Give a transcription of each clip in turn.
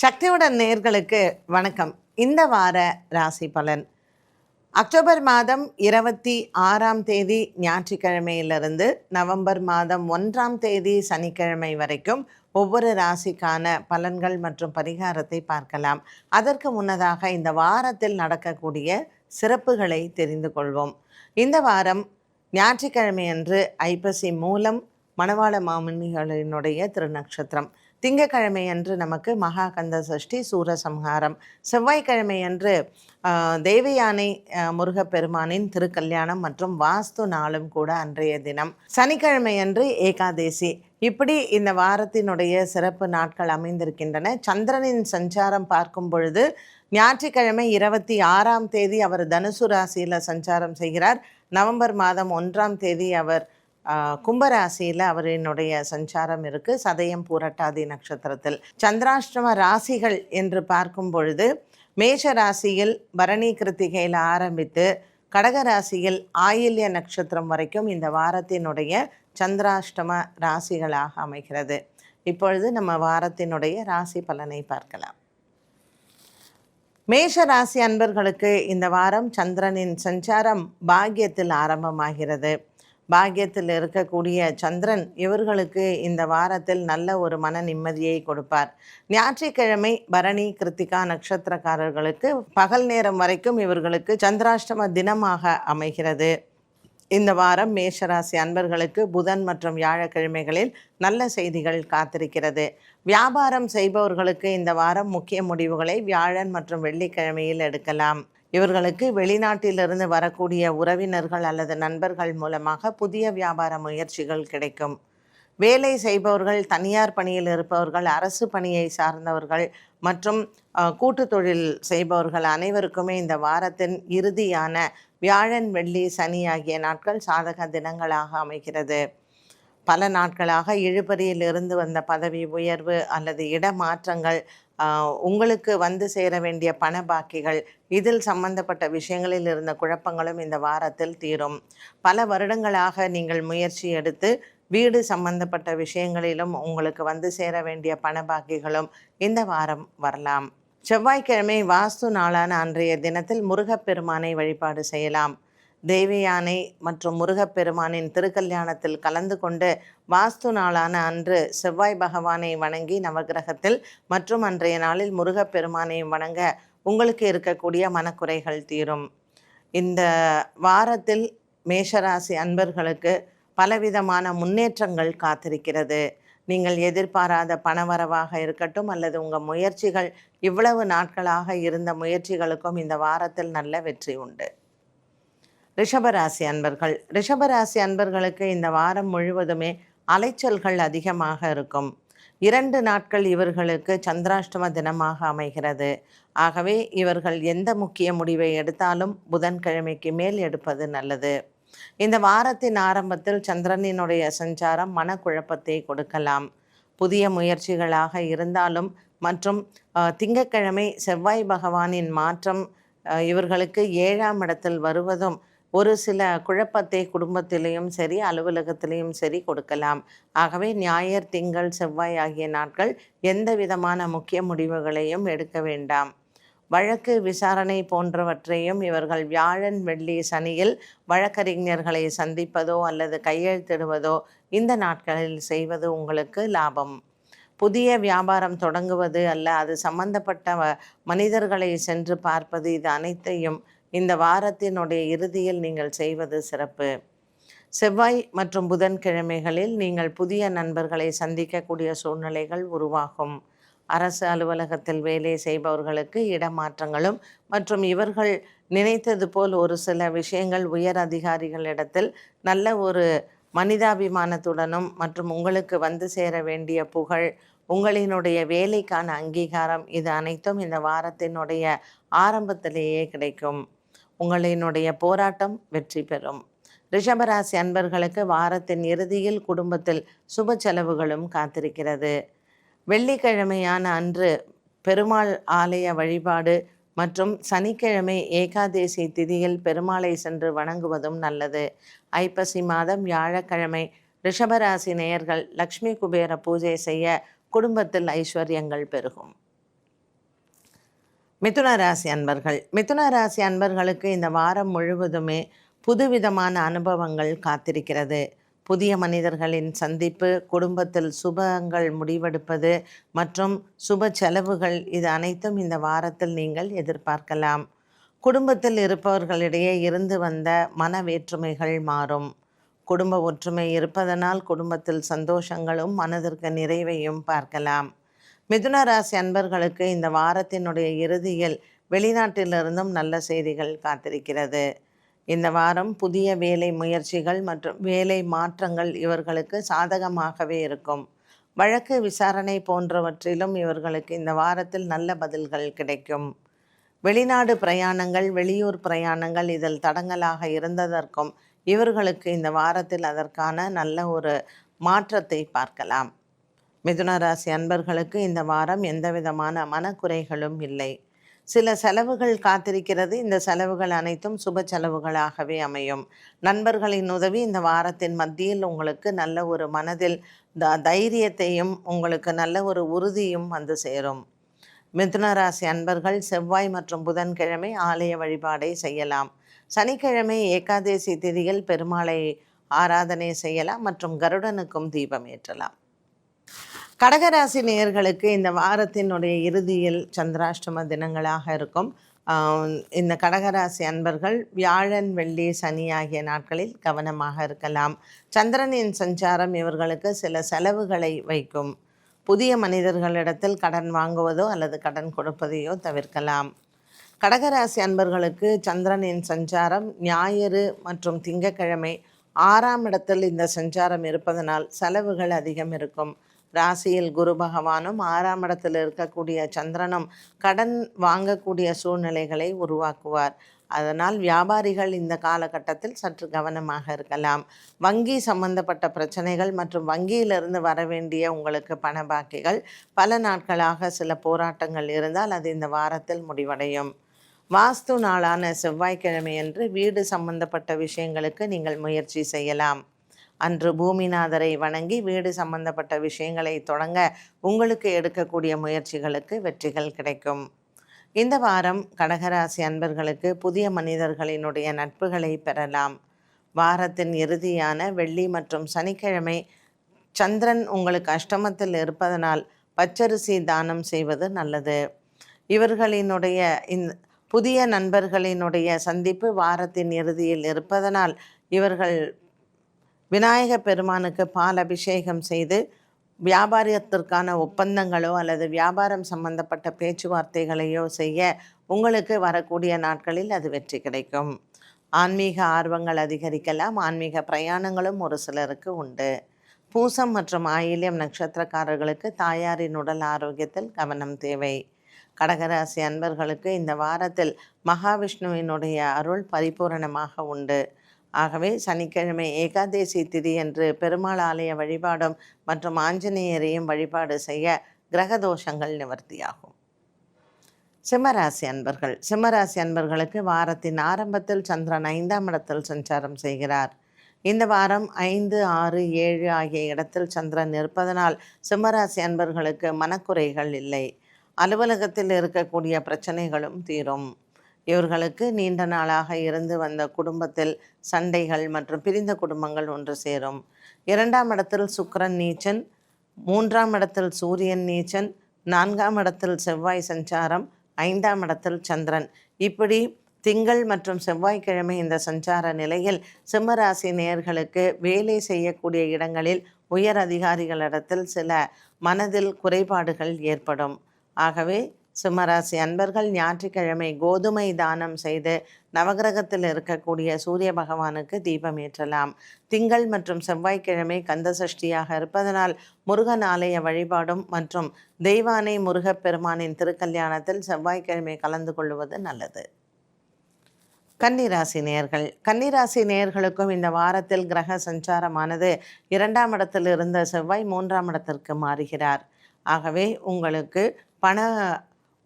சக்தியுடன் நேர்களுக்கு வணக்கம். இந்த வார ராசி பலன். அக்டோபர் மாதம் இருபத்தி ஆறாம் தேதி ஞாயிற்றுக்கிழமையிலிருந்து நவம்பர் மாதம் ஒன்றாம் தேதி சனிக்கிழமை வரைக்கும் ஒவ்வொரு ராசிக்கான பலன்கள் மற்றும் பரிகாரத்தை பார்க்கலாம். அதற்கு முன்னதாக இந்த வாரத்தில் நடக்கக்கூடிய சிறப்புகளை தெரிந்து கொள்வோம். இந்த வாரம் ஞாயிற்றுக்கிழமையன்று ஐப்பசி மூலம் மணவாள மாமுனிகளினுடைய திருநக்ஷத்திரம். திங்கக்கிழமை அன்று நமக்கு மகாகந்த சஷ்டி சூரசம்ஹாரம். செவ்வாய்க்கிழமை அன்று தேவயானை முருகப்பெருமானின் திருக்கல்யாணம் மற்றும் வாஸ்து நாளும் கூட அன்றைய தினம். சனிக்கிழமை அன்று ஏகாதேசி. இப்படி இந்த வாரத்தினுடைய சிறப்பு நாட்கள் அமைந்திருக்கின்றன. சந்திரனின் சஞ்சாரம் பார்க்கும் பொழுது ஞாயிற்றுக்கிழமை இருபத்தி ஆறாம் தேதி அவர் தனுசு ராசியில் சஞ்சாரம் செய்கிறார். நவம்பர் மாதம் ஒன்றாம் தேதி அவர் கும்பராசியில் அவரினுடைய சஞ்சாரம் இருக்கு. சதயம் பூரட்டாதி நட்சத்திரத்தில். சந்திராஷ்டம ராசிகள் என்று பார்க்கும் பொழுது மேஷ ராசியில் பரணி கிருத்திகையில் ஆரம்பித்து கடக ராசியில் ஆயில்ய நட்சத்திரம் வரைக்கும் இந்த வாரத்தினுடைய சந்திராஷ்டம ராசிகளாக அமைகிறது. இப்பொழுது நம்ம வாரத்தினுடைய ராசி பலனை பார்க்கலாம். மேஷ ராசி அன்பர்களுக்கு இந்த வாரம் சந்திரனின் சஞ்சாரம் பாக்கியத்தில் ஆரம்பமாகிறது. பாக்கியத்தில் இருக்கக்கூடிய சந்திரன் இவர்களுக்கு இந்த வாரத்தில் நல்ல ஒரு மன நிம்மதியை கொடுப்பார். ஞாயிற்றுக்கிழமை பரணி கிருத்திகா நட்சத்திரக்காரர்களுக்கு பகல் நேரம் வரைக்கும் இவர்களுக்கு சந்திராஷ்டம தினமாக அமைகிறது. இந்த வாரம் மேஷராசி அன்பர்களுக்கு புதன் மற்றும் வியாழக்கிழமைகளில் நல்ல செய்திகள் காத்திருக்கிறது. வியாபாரம் செய்பவர்களுக்கு இந்த வாரம் முக்கிய முடிவுகளை வியாழன் மற்றும் வெள்ளிக்கிழமையில் எடுக்கலாம். இவர்களுக்கு வெளிநாட்டிலிருந்து வரக்கூடிய உறவினர்கள் அல்லது நண்பர்கள் மூலமாக புதிய வியாபார முயற்சிகள் கிடைக்கும். வேலை செய்பவர்கள் தனியார் பணியில் இருப்பவர்கள் அரசு பணியை சார்ந்தவர்கள் மற்றும் கூட்டு தொழில் செய்பவர்கள் அனைவருக்குமே இந்த வாரத்தின் இறுதியான வியாழன் வெள்ளி சனி ஆகிய நாட்கள் சாதக தினங்களாக அமைகிறது. பல நாட்களாக இழுபறியில் இருந்து வந்த பதவி உயர்வு அல்லது இடமாற்றங்கள் உங்களுக்கு வந்து சேர வேண்டிய பண பாக்கிகள் இதில் சம்பந்தப்பட்ட விஷயங்களில் இருந்த குழப்பங்களும் இந்த வாரத்தில் தீரும். பல வருடங்களாக நீங்கள் முயற்சி எடுத்து வீடு சம்பந்தப்பட்ட விஷயங்களிலும் உங்களுக்கு வந்து சேர வேண்டிய பண பாக்கிகளும் இந்த வாரம் வரலாம். செவ்வாய்க்கிழமை வாஸ்து நாளான அன்றைய தினத்தில் முருகப்பெருமானை வழிபாடு செய்யலாம். தேவயானை மற்றும் முருகப்பெருமானின் திருக்கல்யாணத்தில் கலந்து கொண்டு வாஸ்து நாளான அன்று செவ்வாய் பகவானை வணங்கி நவகிரகத்தில் மற்றும் அன்றைய நாளில் முருகப்பெருமானை வணங்க உங்களுக்கு இருக்கக்கூடிய மனக்குறைகள் தீரும். இந்த வாரத்தில் மேஷராசி அன்பர்களுக்கு பலவிதமான முன்னேற்றங்கள் காத்திருக்கிறது. நீங்கள் எதிர்பாராத பணவரவாக இருக்கட்டும் அல்லது உங்கள் முயற்சிகள் இவ்வளவு நாட்களாக இருந்த முயற்சிகளுக்கும் இந்த வாரத்தில் நல்ல வெற்றி உண்டு. ரிஷபராசி அன்பர்கள். ரிஷபராசி அன்பர்களுக்கு இந்த வாரம் முழுவதுமே அலைச்சல்கள் அதிகமாக இருக்கும். இரண்டு நாட்கள் இவர்களுக்கு சந்திராஷ்டம தினமாக அமைகிறது. ஆகவே இவர்கள் எந்த முக்கிய முடிவை எடுத்தாலும் புதன்கிழமைக்கு மேல் எடுப்பது நல்லது. இந்த வாரத்தின் ஆரம்பத்தில் சந்திரனினுடைய சஞ்சாரம் மனக்குழப்பத்தை கொடுக்கலாம். புதிய முயற்சிகளாக இருந்தாலும் மற்றும் திங்கட்கிழமை செவ்வாய் பகவானின் மாற்றம் இவர்களுக்கு ஏழாம் இடத்தில் வருவதும் ஒரு சில குழப்பத்தை குடும்பத்திலையும் சரி அலுவலகத்திலையும் சரி கொடுக்கலாம். ஆகவே ஞாயிறு திங்கள் செவ்வாய் ஆகிய நாட்கள் எந்த விதமான முக்கிய முடிவுகளையும் எடுக்க வேண்டாம். வழக்கு விசாரணை போன்றவற்றையும் இவர்கள் வியாழன் வெள்ளி சனியில் வழக்கறிஞர்களை சந்திப்பதோ அல்லது கையெழுத்திடுவதோ இந்த நாட்களில் செய்வது உங்களுக்கு லாபம். புதிய வியாபாரம் தொடங்குவது அல்ல அது சம்பந்தப்பட்ட வ- மனிதர்களை சென்று பார்ப்பது இது அனைத்தையும் இந்த வாரத்தினுடைய இறுதியில் நீங்கள் செய்வது சிறப்பு. செவ்வாய் மற்றும் புதன்கிழமைகளில் நீங்கள் புதிய நண்பர்களை சந்திக்கக்கூடிய சூழ்நிலைகள் உருவாகும். அரசு அலுவலகத்தில் வேலை செய்பவர்களுக்கு இடமாற்றங்களும் மற்றும் இவர்கள் நினைத்தது போல் ஒரு சில விஷயங்கள் உயர் அதிகாரிகளிடத்தில் நல்ல ஒரு மனிதாபிமானத்துடனும் மற்றும் உங்களுக்கு வந்து சேர வேண்டிய புகழ் உங்களினுடைய வேலைக்கான அங்கீகாரம் இது அனைத்தும் இந்த வாரத்தினுடைய ஆரம்பத்திலேயே கிடைக்கும். உங்களினுடைய போராட்டம் வெற்றி பெறும். ரிஷபராசி அன்பர்களுக்கு வாரத்தின் இறுதியில் குடும்பத்தில் சுப செலவுகளும் காத்திருக்கிறது. வெள்ளிக்கிழமையான அன்று பெருமாள் ஆலய வழிபாடு மற்றும் சனிக்கிழமை ஏகாதேசி திதியில் பெருமாளை சென்று வணங்குவதும் நல்லது. ஐப்பசி மாதம் வியாழக்கிழமை ரிஷபராசி நேயர்கள் லக்ஷ்மி குபேர பூஜை செய்ய குடும்பத்தில் ஐஸ்வர்யங்கள் பெருகும். மிதுன ராசி அன்பர்கள் மிதுன ராசி அன்பர்களுக்கு இந்த வாரம் முழுவதுமே புதுவிதமான அனுபவங்கள் காத்திருக்கிறது. புதிய மனிதர்களின் சந்திப்பு குடும்பத்தில் சுபங்கள் முடிவெடுப்பது மற்றும் சுப செலவுகள் இது அனைத்தும் இந்த வாரத்தில் நீங்கள் எதிர்பார்க்கலாம். குடும்பத்தில் இருப்பவர்களிடையே இருந்து வந்த மன வேற்றுமைகள் மாறும். குடும்ப ஒற்றுமை இருப்பதனால் குடும்பத்தில் சந்தோஷங்களும் மனதிற்கு நிறைவையும் பார்க்கலாம். மிதுன ராசி அன்பர்களுக்கு இந்த வாரத்தினுடைய இறுதியில் வெளிநாட்டிலிருந்தும் நல்ல செய்திகள் காத்திருக்கிறது. இந்த வாரம் புதிய வேலை முயற்சிகள் மற்றும் வேலை மாற்றங்கள் இவர்களுக்கு சாதகமாகவே இருக்கும். வழக்கு விசாரணை போன்றவற்றிலும் இவர்களுக்கு இந்த வாரத்தில் நல்ல பதில்கள் கிடைக்கும். வெளிநாடு பிரயாணங்கள் வெளியூர் பிரயாணங்கள் இதில் தடங்கலாக இருந்ததற்கும் இவர்களுக்கு இந்த வாரத்தில் அதற்கான நல்ல ஒரு மாற்றத்தை பார்க்கலாம். மிதுன ராசி அன்பர்களுக்கு இந்த வாரம் எந்த விதமான மனக்குறைகளும் இல்லை. சில செலவுகள் காத்திருக்கிறது. இந்த செலவுகள் அனைத்தும் சுப செலவுகளாகவே அமையும். நண்பர்களின் உதவி இந்த வாரத்தின் மத்தியில் உங்களுக்கு நல்ல ஒரு மனதில் த தைரியத்தையும் உங்களுக்கு நல்ல ஒரு உறுதியும் வந்து சேரும். மிதுன ராசி அன்பர்கள் செவ்வாய் மற்றும் புதன்கிழமை ஆலய வழிபாடை செய்யலாம். சனிக்கிழமை ஏகாதேசி திதியில் பெருமாளை ஆராதனை செய்யலாம் மற்றும் கருடனுக்கும் தீபம் ஏற்றலாம். கடகராசி நேயர்களுக்கு இந்த வாரத்தினுடைய இறுதியில் சந்திராஷ்டம தினங்களாக இருக்கும். இந்த கடகராசி அன்பர்கள் வியாழன் வெள்ளி சனி ஆகிய நாட்களில் கவனமாக இருக்கலாம். சந்திரனின் சஞ்சாரம் இவர்களுக்கு சில செலவுகளை வைக்கும். புதிய மனிதர்களிடத்தில் கடன் வாங்குவதோ அல்லது கடன் கொடுப்பதையோ தவிர்க்கலாம். கடகராசி அன்பர்களுக்கு சந்திரனின் சஞ்சாரம் ஞாயிறு மற்றும் திங்கட்கிழமை ஆறாம் இடத்தில் இந்த சஞ்சாரம் இருப்பதனால் செலவுகள் அதிகம் இருக்கும். ராசியில் குரு பகவானும் ஆறாம் இடத்தில் இருக்கக்கூடிய சந்திரனும் கடன் வாங்கக்கூடிய சூழ்நிலைகளை உருவாக்குவார். அதனால் வியாபாரிகள் இந்த காலகட்டத்தில் சற்று கவனமாக இருக்கலாம். வங்கி சம்பந்தப்பட்ட பிரச்சனைகள் மற்றும் வங்கியிலிருந்து வர வேண்டிய உங்களுக்கு பண பாக்கிகள் பல நாட்களாக சில போராட்டங்கள் இருந்தால் அது இந்த வாரத்தில் முடிவடையும். வாஸ்து நாளான செவ்வாய்க்கிழமையன்று வீடு சம்பந்தப்பட்ட விஷயங்களுக்கு நீங்கள் முயற்சி செய்யலாம். அன்று பூமிநாதரை வணங்கி வீடு சம்பந்தப்பட்ட விஷயங்களை தொடங்க உங்களுக்கு எடுக்கக்கூடிய முயற்சிகளுக்கு வெற்றிகள் கிடைக்கும். இந்த வாரம் கடகராசி அன்பர்களுக்கு புதிய மனிதர்களினுடைய நட்புகளை பெறலாம். வாரத்தின் இறுதியான வெள்ளி மற்றும் சனிக்கிழமை சந்திரன் உங்களுக்கு அஷ்டமத்தில் இருப்பதனால் பச்சரிசி தானம் செய்வது நல்லது. இவர்களினுடைய இந்த புதிய நண்பர்களினுடைய சந்திப்பு வாரத்தின் இறுதியில் இருப்பதனால் இவர்கள் விநாயக பெருமானுக்கு பால் அபிஷேகம் செய்து வியாபாரத்திற்கான ஒப்பந்தங்களோ அல்லது வியாபாரம் சம்பந்தப்பட்ட பேச்சுவார்த்தைகளையோ செய்ய உங்களுக்கு வரக்கூடிய நாட்களில் அது வெற்றி கிடைக்கும். ஆன்மீக ஆர்வங்கள் அதிகரிக்கலாம். ஆன்மீக பிரயாணங்களும் ஒரு சிலருக்கு உண்டு. பூசம் மற்றும் ஆயில்யம் நட்சத்திரக்காரர்களுக்கு தாயாரின் உடல் ஆரோக்கியத்தில் கவனம் தேவை. கடகராசி அன்பர்களுக்கு இந்த வாரத்தில் மகாவிஷ்ணுவினுடைய அருள் பரிபூரணமாக உண்டு. ஆகவே சனிக்கிழமை ஏகாதேசி திதி என்று பெருமாள் ஆலய வழிபாடும் மற்றும் ஆஞ்சநேயரையும் வழிபாடு செய்ய கிரக தோஷங்கள் நிவர்த்தியாகும். சிம்மராசி அன்பர்கள். சிம்மராசி அன்பர்களுக்கு வாரத்தின் ஆரம்பத்தில் சந்திரன் ஐந்தாம் இடத்தில் சஞ்சாரம் செய்கிறார். இந்த வாரம் ஐந்து ஆறு ஏழு ஆகிய இடத்தில் சந்திரன் இருப்பதனால் சிம்மராசி அன்பர்களுக்கு மனக்குறைகள் இல்லை. அலுவலகத்தில் இருக்கக்கூடிய பிரச்சனைகளும் தீரும். இவர்களுக்கு நீண்ட நாளாக இருந்து வந்த குடும்பத்தில் சண்டைகள் மற்றும் பிரிந்த குடும்பங்கள் ஒன்று சேரும். இரண்டாம் இடத்தில் சுக்கரன் நீச்சன் மூன்றாம் இடத்தில் சூரியன் நீச்சன் நான்காம் இடத்தில் செவ்வாய் சஞ்சாரம் ஐந்தாம் இடத்தில் சந்திரன். இப்படி திங்கள் மற்றும் செவ்வாய்க்கிழமை இந்த சஞ்சார நிலையில் சிம்மராசி நேயர்களுக்கு வேலை செய்யக்கூடிய இடங்களில் உயர் அதிகாரிகளிடத்தில் சில மனதில் குறைபாடுகள் ஏற்படும். ஆகவே சிம்மராசி அன்பர்கள் ஞாயிற்றுக்கிழமை கோதுமை தானம் செய்து நவகிரகத்தில் இருக்கக்கூடிய சூரிய பகவானுக்கு தீபம் ஏற்றலாம். திங்கள் மற்றும் செவ்வாய்க்கிழமை கந்த சஷ்டியாக இருப்பதனால் முருகன் ஆலய வழிபாடும் மற்றும் தெய்வானை முருகப்பெருமானின் திருக்கல்யாணத்தில் செவ்வாய்க்கிழமை கலந்து கொள்வது நல்லது. கன்னிராசி நேர்கள். கன்னிராசி நேயர்களுக்கும் இந்த வாரத்தில் கிரக சஞ்சாரமானது இரண்டாம் இடத்தில் இருந்த செவ்வாய் மூன்றாம் இடத்திற்கு மாறுகிறார். ஆகவே உங்களுக்கு பண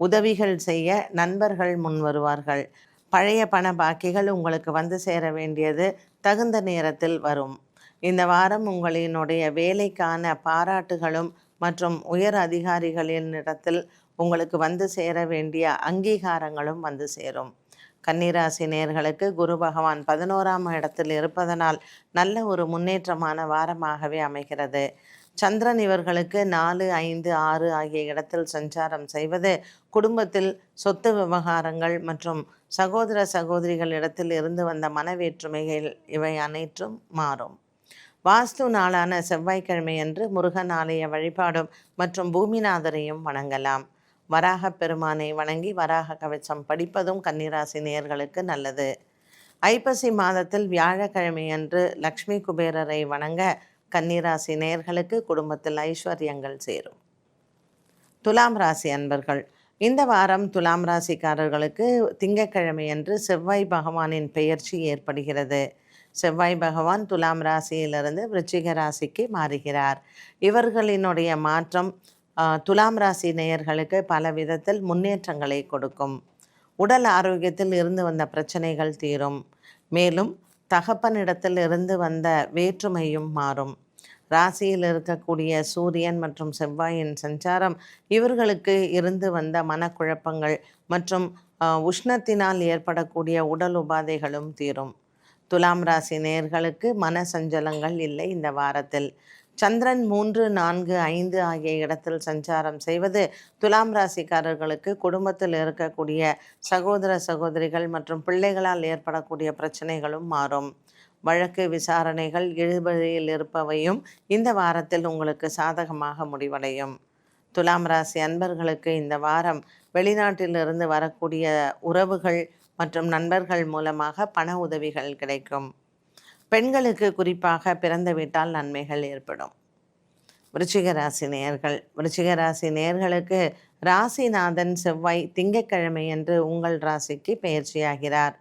உதவிகள் செய்ய நண்பர்கள் முன் வருவார்கள். பழைய பண பாக்கிகள் உங்களுக்கு வந்து சேர வேண்டியது தகுந்த நேரத்தில் வரும். இந்த வாரம் உங்களினுடைய வேலைக்கான பாராட்டுகளும் மற்றும் உயர் அதிகாரிகளின் இடத்தில் உங்களுக்கு வந்து சேர வேண்டிய அங்கீகாரங்களும் வந்து சேரும். கன்னிராசி நேர்களுக்கு குரு பகவான் பதினோராம் இடத்தில் இருப்பதனால் நல்ல ஒரு முன்னேற்றமான வாரமாகவே அமைகிறது. சந்திரன் இவர்களுக்கு நாலு ஐந்து ஆறு ஆகிய இடத்தில் சஞ்சாரம் செய்வது குடும்பத்தில் சொத்து விவகாரங்கள் மற்றும் சகோதர சகோதரிகள் இடத்தில் இருந்து வந்த மனவேற்றுமைகள் இவை அனைத்தும் மாறும். வாஸ்து நாளான செவ்வாய்க்கிழமை அன்று முருகன் ஆலய வழிபாடும் மற்றும் பூமிநாதரையும் வணங்கலாம். வராக பெருமானை வணங்கி வராக கவச்சம் படிப்பதும் கன்னிராசி நேயர்களுக்கு நல்லது. ஐப்பசி மாதத்தில் வியாழக்கிழமை அன்று லக்ஷ்மி குபேரரை வணங்க கன்னிராசி நேர்களுக்கு குடும்பத்தில் ஐஸ்வர்யங்கள் சேரும். துலாம் ராசி அன்பர்கள் இந்த வாரம் துலாம் ராசிக்காரர்களுக்கு திங்கக்கிழமை அன்று செவ்வாய் பகவானின் பெயர்ச்சி ஏற்படுகிறது. செவ்வாய் பகவான் துலாம் ராசியிலிருந்து விருச்சிக ராசிக்கு மாறுகிறார். இவர்களினுடைய மாற்றம் துலாம் ராசி நேயர்களுக்கு பல விதத்தில் முன்னேற்றங்களை கொடுக்கும். உடல் ஆரோக்கியத்தில் இருந்து வந்த பிரச்சனைகள் தீரும். மேலும் தகப்பனிடத்தில் இருந்து வந்த வேற்றுமையும் மாறும். ராசியில் இருக்கக்கூடிய சூரியன் மற்றும் செவ்வாயின் சஞ்சாரம் இவர்களுக்கு இருந்து வந்த மனக்குழப்பங்கள் மற்றும் உஷ்ணத்தினால் ஏற்படக்கூடிய உடல் உபாதைகளும் தீரும். துலாம் ராசி நேர்களுக்கு மன சஞ்சலங்கள் இல்லை இந்த வாரத்தில். சந்திரன் மூன்று நான்கு ஐந்து ஆகிய இடத்தில் சஞ்சாரம் செய்வது துலாம் ராசிக்காரர்களுக்கு குடும்பத்தில் இருக்கக்கூடிய சகோதர சகோதரிகள் மற்றும் பிள்ளைகளால் ஏற்படக்கூடிய பிரச்சனைகளும் மாறும். வழக்கு விசாரணைகள் இழுபறியில் இருப்பவையும் இந்த வாரத்தில் உங்களுக்கு சாதகமாக முடிவடையும். துலாம் ராசி அன்பர்களுக்கு இந்த வாரம் வெளிநாட்டிலிருந்து வரக்கூடிய உறவுகள் மற்றும் நண்பர்கள் மூலமாக பண உதவிகள் கிடைக்கும். பெண்களுக்கு குறிப்பாக பிறந்த வீட்டால் நன்மைகள் ஏற்படும். விருச்சிக ராசி நேயர்கள் விருச்சிக ராசி நேயர்களுக்கு ராசிநாதன் செவ்வாய் திங்கக்கிழமை என்று உங்கள் ராசிக்கு பயிற்சியாகிறார்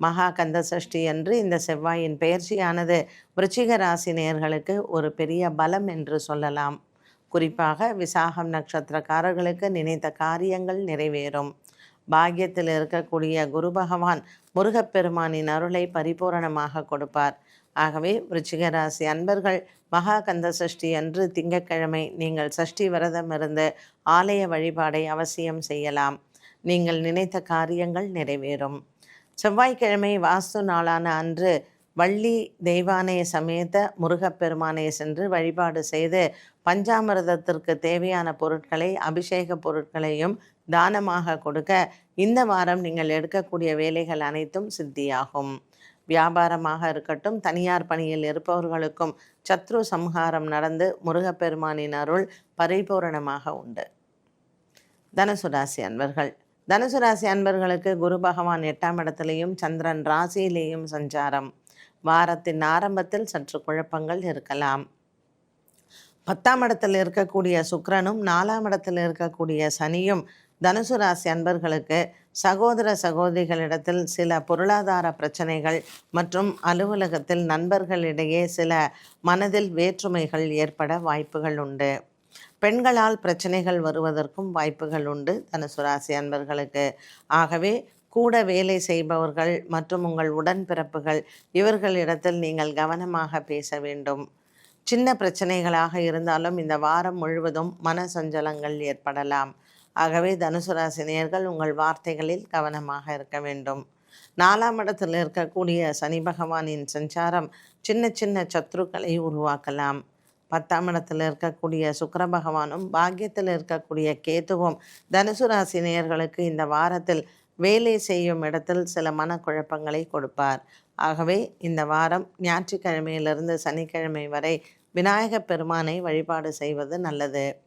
மகா கந்த சஷ்டி என்று இந்த செவ்வாயின் பயிற்சியானது விருச்சிக ராசி நேயர்களுக்கு ஒரு பெரிய பலம் என்று சொல்லலாம். குறிப்பாக விசாகம் நட்சத்திரக்காரர்களுக்கு நினைத்த காரியங்கள் நிறைவேறும். பாக்கியத்தில் இருக்கக்கூடிய குரு பகவான் முருகப்பெருமானின் அருளை பரிபூரணமாக கொடுப்பார். ஆகவே விருச்சிக ராசி அன்பர்கள் மகா கந்த சஷ்டி அன்று திங்கட்கிழமை நீங்கள் சஷ்டி விரதம் இருந்து ஆலய வழிபாடை அவசியம் செய்யலாம். நீங்கள் நினைத்த காரியங்கள் நிறைவேறும். செவ்வாய்க்கிழமை வாஸ்து நாளான அன்று வள்ளி தெய்வானைய சமேத முருகப்பெருமானை சென்று வழிபாடு செய்து பஞ்சாமிரதத்திற்கு தேவையான பொருட்களை அபிஷேக பொருட்களையும் தானமாக கொடுக்க இந்த வாரம் நீங்கள் எடுக்கக்கூடிய வேலைகள் அனைத்தும் சித்தியாகும். வியாபாரமாக இருக்கட்டும் தனியார் பணியில் இருப்பவர்களுக்கும் சத்ரு சம்ஹாரம் நடந்து முருகப்பெருமானின் அருள் பரிபூரணமாக உண்டு. தனுசு ராசி அன்பர்கள். தனுசு ராசி அன்பர்களுக்கு குரு பகவான் எட்டாம் இடத்திலேயும் சந்திரன் ராசியிலேயும் சஞ்சாரம். வாரத்தின் ஆரம்பத்தில் சற்று குழப்பங்கள் இருக்கலாம். பத்தாம் இடத்தில் இருக்கக்கூடிய சுக்கரனும் நாலாம் இடத்தில் இருக்கக்கூடிய சனியும் தனுசு ராசி அன்பர்களுக்கு சகோதர சகோதரிகளிடத்தில் சில பொருளாதார பிரச்சனைகள் மற்றும் அலுவலகத்தில் நண்பர்களிடையே சில மனதில் வேற்றுமைகள் ஏற்பட வாய்ப்புகள் உண்டு. பெண்களால் பிரச்சனைகள் வருவதற்கும் வாய்ப்புகள் உண்டு தனுசு ராசி அன்பர்களுக்கு. ஆகவே கூட வேலை செய்பவர்கள் மற்றும் உங்கள் உடன்பிறப்புகள் இவர்களிடத்தில் நீங்கள் கவனமாக பேச வேண்டும். சின்ன பிரச்சனைகளாக இருந்தாலும் இந்த வாரம் முழுவதும் மன சஞ்சலங்கள் ஏற்படலாம். ஆகவே தனுசு ராசினியர்கள் உங்கள் வார்த்தைகளில் கவனமாக இருக்க வேண்டும். நாலாம் இடத்தில் இருக்கக்கூடிய சனி பகவானின் சஞ்சாரம் சின்ன சின்ன சத்ருக்களை உருவாக்கலாம். பத்தாம் இடத்தில் இருக்கக்கூடிய சுக்கர பகவானும் பாக்கியத்தில் இருக்கக்கூடிய கேத்துவும் தனுசு ராசி நேயர்களுக்கு இந்த வாரத்தில் வேலை செய்யும் இடத்தில் சில மனக்குழப்பங்களை கொடுப்பார். ஆகவே இந்த வாரம் ஞாயிற்றுக்கிழமையிலிருந்து சனிக்கிழமை வரை விநாயகப் பெருமானை வழிபாடு செய்வது நல்லது.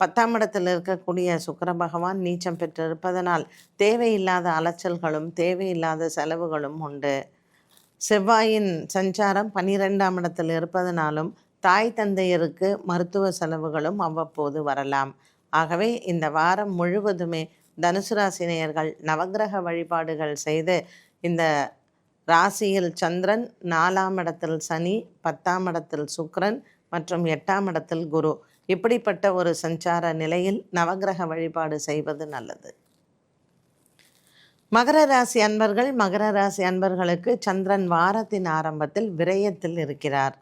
பத்தாம் இடத்தில் இருக்கக்கூடிய சுக்கர பகவான் நீச்சம் பெற்றிருப்பதனால் தேவையில்லாத அலைச்சல்களும் தேவையில்லாத செலவுகளும் உண்டு. செவ்வாயின் சஞ்சாரம் பனிரெண்டாம் இடத்தில் இருப்பதனாலும் தாய் தந்தையருக்கு மருத்துவ செலவுகளும் அவ்வப்போது வரலாம். ஆகவே இந்த வாரம் முழுவதுமே தனுசு ராசினியர்கள் நவகிரக வழிபாடுகள் செய்து இந்த ராசியில் சந்திரன் நாலாம் இடத்தில் சனி பத்தாம் இடத்தில் சுக்ரன் மற்றும் எட்டாம் இடத்தில் குரு. இப்படிப்பட்ட ஒரு சஞ்சார நிலையில் நவகிரக வழிபாடு செய்வது நல்லது. மகர ராசி அன்பர்கள் மகர ராசி அன்பர்களுக்கு சந்திரன் வாரத்தின் ஆரம்பத்தில் விரயத்தில் இருக்கிறார்.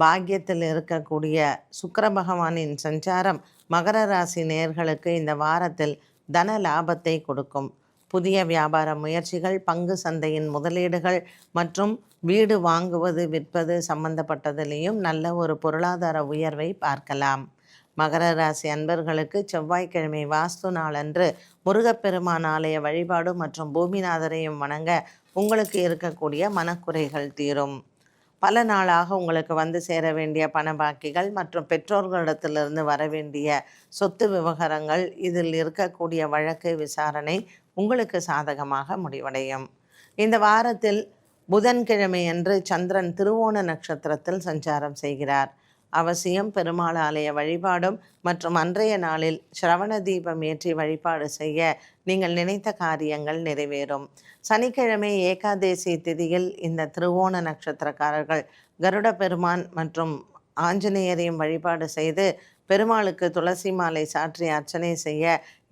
பாக்கியத்தில் இருக்கக்கூடிய சுக்கர பகவானின் சஞ்சாரம் மகர ராசி நேயர்களுக்கு இந்த வாரத்தில் தன லாபத்தை கொடுக்கும். புதிய வியாபார முயற்சிகள் பங்கு சந்தையின் முதலீடுகள் மற்றும் வீடு வாங்குவது விற்பது சம்பந்தப்பட்டதிலேயும் நல்ல ஒரு பொருளாதார உயர்வை பார்க்கலாம். மகர ராசி அன்பர்களுக்கு செவ்வாய்க்கிழமை வாஸ்து நாளன்று முருகப்பெருமான் ஆலய வழிபாடு மற்றும் பூமிநாதரையும் வணங்க உங்களுக்கு இருக்கக்கூடிய மனக்குறைகள் தீரும். பல நாளாக உங்களுக்கு வந்து சேர வேண்டிய பண பாக்கிகள் மற்றும் பெற்றோர்களிடத்திலிருந்து வர வேண்டிய சொத்து விவகாரங்கள் இதில் இருக்கக்கூடிய வழக்கு விசாரணை உங்களுக்கு சாதகமாக முடிவடையும். இந்த வாரத்தில் புதன்கிழமை அன்று சந்திரன் திருவோண நட்சத்திரத்தில் சஞ்சாரம் செய்கிறார். அவசியம் பெருமாள் ஆலய வழிபாடும் மற்றும் அன்றைய நாளில் சிரவண தீபம் ஏற்றி வழிபாடு செய்ய நீங்கள் நினைத்த காரியங்கள் நிறைவேறும். சனிக்கிழமை ஏகாதேசி திதியில் இந்த திருவோண நட்சத்திரக்காரர்கள் கருட பெருமான் மற்றும் ஆஞ்சநேயரையும் வழிபாடு செய்து பெருமாளுக்கு துளசி மாலை சாற்றி அர்ச்சனை செய்ய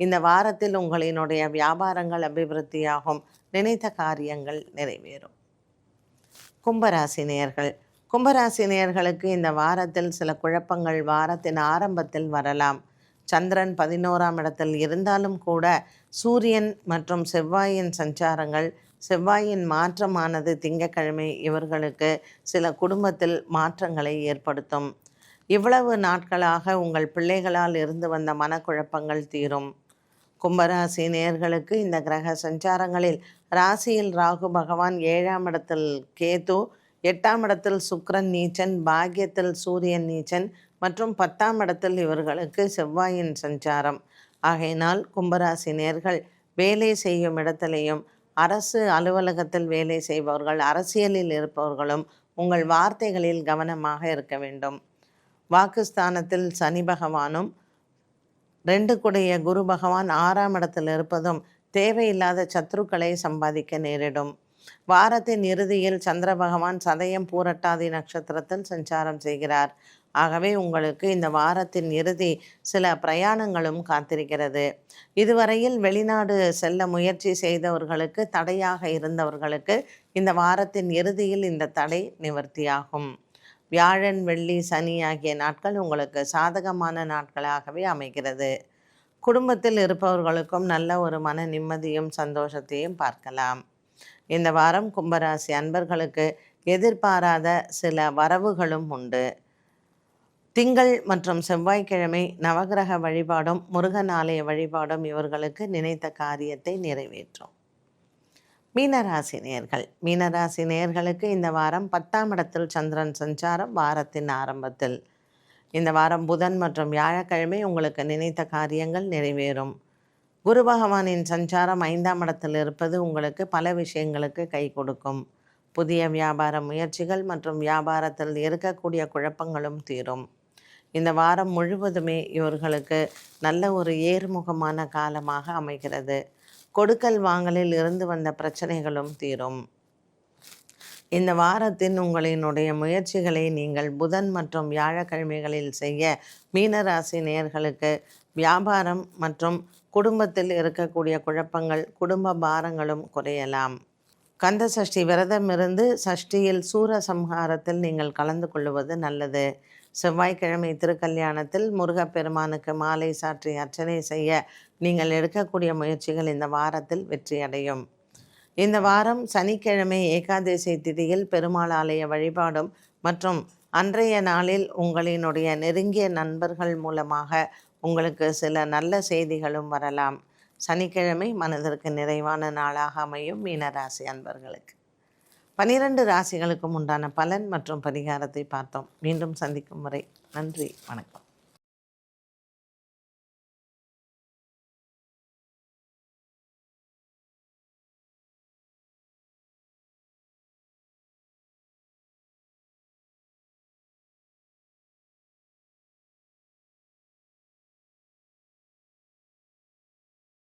இந்த வாரத்தில் உங்களினுடைய வியாபாரங்கள் அபிவிருத்தியாகும். நினைத்த காரியங்கள் நிறைவேறும். கும்பராசினியர்கள் கும்பராசி நேயர்களுக்கு இந்த வாரத்தில் சில குழப்பங்கள் வாரத்தின் ஆரம்பத்தில் வரலாம். சந்திரன் பதினோராம் இடத்தில் இருந்தாலும் கூட சூரியன் மற்றும் செவ்வாயின் சஞ்சாரங்கள் செவ்வாயின் மாற்றமானது திங்கக்கிழமை இவர்களுக்கு சில குடும்பத்தில் மாற்றங்களை ஏற்படுத்தும். இவ்வளவு நாட்களாக உங்கள் பிள்ளைகளால் இருந்து வந்த மனக்குழப்பங்கள் தீரும். கும்பராசி நேர்களுக்கு இந்த கிரக சஞ்சாரங்களில் ராசியில் ராகு பகவான் ஏழாம் இடத்தில் கேது எட்டாம் இடத்தில் சுக்ரன் நீச்சன் பாக்கியத்தில் சூரியன் நீச்சன் மற்றும் பத்தாம் இடத்தில் இவர்களுக்கு செவ்வாயின் சஞ்சாரம். ஆகையினால் கும்பராசி நேர்கள் வேலை செய்யும் இடத்திலையும் அரசு அலுவலகத்தில் வேலை செய்பவர்கள் அரசியலில் இருப்பவர்களும் உங்கள் வார்த்தைகளில் கவனமாக இருக்க வேண்டும். வாக்குஸ்தானத்தில் சனி பகவானும் ரெண்டு குடைய குரு பகவான் ஆறாம் இடத்தில் இருப்பதும் தேவையில்லாத சத்ருக்களை சம்பாதிக்க நேரிடும். வாரத்தின் இறுதியில் சந்திர பகவான் சதயம் பூரட்டாதி நட்சத்திரத்தில் சஞ்சாரம் செய்கிறார். ஆகவே உங்களுக்கு இந்த வாரத்தின் இறுதி சில பிரயாணங்களும் காத்திருக்கிறது. இதுவரையில் வெளிநாடு செல்ல முயற்சி செய்தவர்களுக்கு தடையாக இருந்தவர்களுக்கு இந்த வாரத்தின் இறுதியில் இந்த தடை நிவர்த்தியாகும். வியாழன் வெள்ளி சனி ஆகிய நாட்கள் உங்களுக்கு சாதகமான நாட்களாகவே அமைகிறது. குடும்பத்தில் இருப்பவர்களுக்கும் நல்ல ஒரு மன நிம்மதியும் சந்தோஷத்தையும் பார்க்கலாம். இந்த வாரம் கும்பராசி அன்பர்களுக்கு எதிர்பாராத சில வரவுகளும் உண்டு. திங்கள் மற்றும் செவ்வாய்க்கிழமை நவகிரக வழிபாடும் முருகன் ஆலய வழிபாடும் இவர்களுக்கு நினைத்த காரியத்தை நிறைவேற்றும். மீனராசி நேர்கள். மீனராசி நேர்களுக்கு இந்த வாரம் பத்தாம் இடத்தில் சந்திரன் சஞ்சாரம் வாரத்தின் ஆரம்பத்தில். இந்த வாரம் புதன் மற்றும் வியாழக்கிழமை உங்களுக்கு நினைத்த காரியங்கள் நிறைவேறும். குரு பகவானின் சஞ்சாரம் ஐந்தாம் இடத்தில் இருப்பது உங்களுக்கு பல விஷயங்களுக்கு கை கொடுக்கும். புதிய வியாபார முயற்சிகள் மற்றும் வியாபாரத்தில் இருக்கக்கூடிய குழப்பங்களும் தீரும். இந்த வாரம் முழுவதுமே இவர்களுக்கு நல்ல ஒரு ஏறுமுகமான காலமாக அமைகிறது. கொடுக்கல் வாங்கலில் இருந்து வந்த பிரச்சனைகளும் தீரும். இந்த வாரத்தின் உங்களினுடைய முயற்சிகளை நீங்கள் புதன் மற்றும் வியாழக்கிழமைகளில் செய்ய மீனராசி நேர்களுக்கு வியாபாரம் மற்றும் குடும்பத்தில் இருக்கக்கூடிய குழப்பங்கள் குடும்ப பாரங்களும் குறையலாம். கந்த சஷ்டி விரதம் இருந்து சஷ்டியில் சூரசம்ஹாரத்தில் நீங்கள் கலந்து கொள்வது நல்லது. செவ்வாய்க்கிழமை திருக்கல்யாணத்தில் முருகப்பெருமானுக்கு மாலை சாற்றி அர்ச்சனை செய்ய நீங்கள் எடுக்கக்கூடிய முயற்சிகள் இந்த வாரத்தில் வெற்றியடையும். இந்த வாரம் சனிக்கிழமை ஏகாதசி திதியில் பெருமாள் ஆலய வழிபாடும் மற்றும் அன்றைய நாளில் உங்களினுடைய நெருங்கிய நண்பர்கள் மூலமாக உங்களுக்கு சில நல்ல செய்திகளும் வரலாம். சனிக்கிழமை மனதிற்கு நிறைவான நாளாக அமையும் மீனராசி அன்பர்களுக்கு. பனிரெண்டு ராசிகளுக்கும் உண்டான பலன் மற்றும் பரிகாரத்தை பார்த்தோம். மீண்டும் சந்திக்கும் முறை நன்றி வணக்கம்.